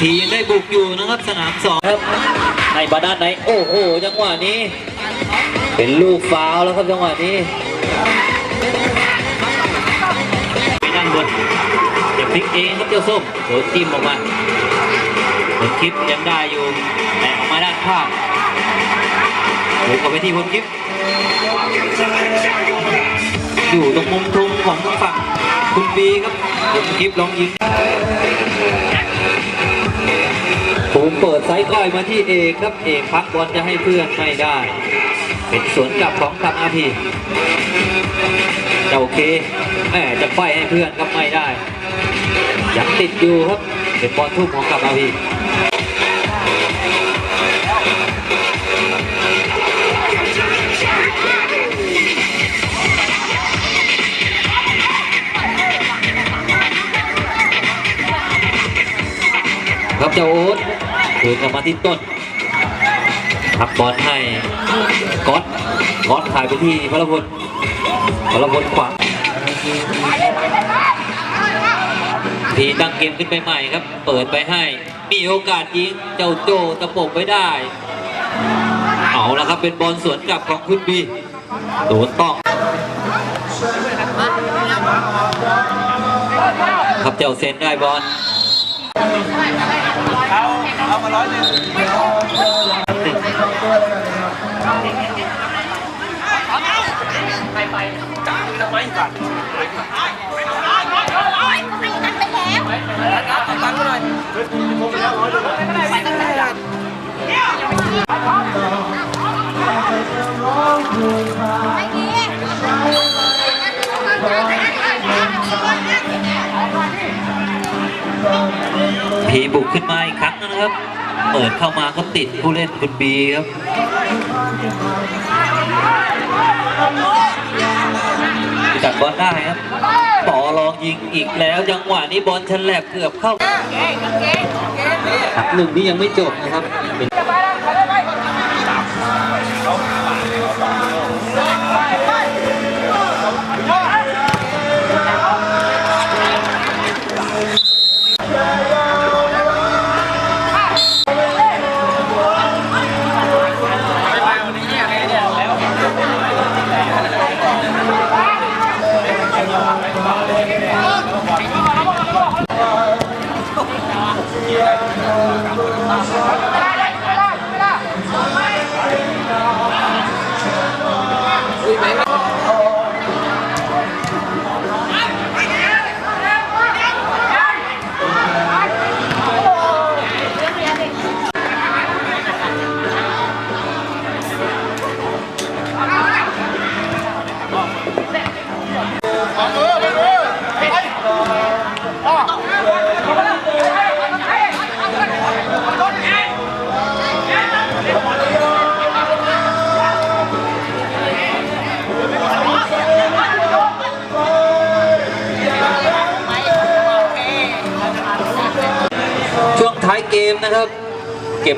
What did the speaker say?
ทียังได้บุกอยู่นะครับสนามสองครับในบาด้านไหนโอ้โหจังหวะนี้ เป็นลูกฟาวล์แล้วครับจังหวะนี้ไปด้านบนอย่าพลิกเองครับเจ้าส้มโดนจิ้มออกมาผลคลิปยังได้อยู่แต่ออกมาด้านข้างบุกเข้าไปที่ผลคลิปอยู่ตรงมุมทุงของทางฝั่งคุณบีครับผลคลิปลองยิงผม เปิดไซส์ก้อยมาที่เอกครับเอกพักบอลจะให้เพื่อนไม่ได้ เป็นสวนกลับของทางอาพีจะโอเคแหมจะไปให้เพื่อนก็ไม่ได้ยังติดอยู่ครับเป็นบอลทุ่มของกับอาพีครับเจ้าโอ๊ต คืนกลับมาที่ต้นทับบอลให้ก๊อตก๊อตถ่ายไปที่พลพลพลพลขวางทีตั้งเกมขึ้นไปใหม่ครับ เปิดไปให้ มีโอกาสยิงเจ้าโจตะปบไว้ได้ เอาละครับเป็นบอลสวนกลับของคุณบีโดนต้องครับเจ้าเซนได้บอล เอามาร้อยเลยติงติดไปไปจับมือทำไมก่อนตังค์หน่อยไม่ดี พีบุกขึ้นมาอีกครั้งนะครับ เปิดเข้ามาก็ติดผู้เล่นคุณบีครับจับบอลได้ครับ ต่อรองยิงอีกแล้วจังหวะนี้บอลฉลับเกือบเข้าหนึ่งนี้ยังไม่จบนะครับ 好了，好了，好了，了。 ท้ายเกมนะครับ เก็บ